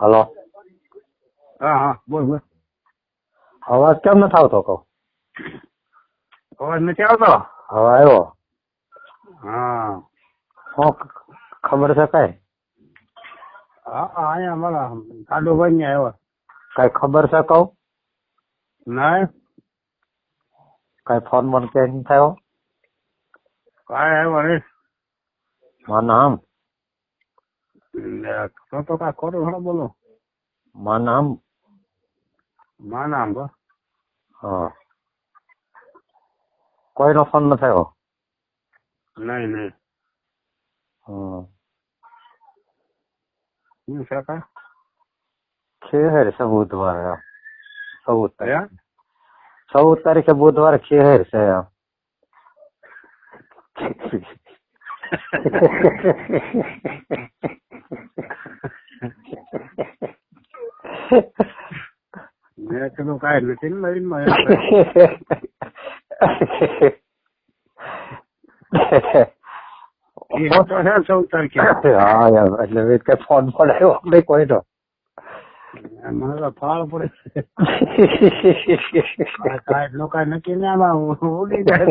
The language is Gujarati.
હલો. હા હા બોલ બોલ. અવાજ કેમ નથી આવતો કહું? અવાજ નથી આવતો? હવે આવ્યો. હા. શું ખબર છે કઈ? હા અહીંયા મારા સાડુ ભાઈ ને આવ્યો. કઈ ખબર છે કહું? ના કઈ ફોન બોન કે નહીં થયો? કાંઈ આવ્યો નહીં. મારું નામ તો તો કા કરો થોડો બોલો. મારું નામ? માં નામ બસ હા. કોઈનો ફોન ન થયો? નહીં નહીં. હા. શું છે કા? ખેર છે બુધવારે ચૌદ તારીખ. ચૌદ તારીખે બુધવાર ખેર છે એમ મેં કીધું કાંઈ નથી ને નવીનમાં એ તો છે ચૌદ તારીખે હા યાર એટલે કઈ ફોન પણ આવ્યો નહીં કોઈનો મને તો ફાળ પડે. કાંઈ કાંઈ નક્કી ના ઉડી જાય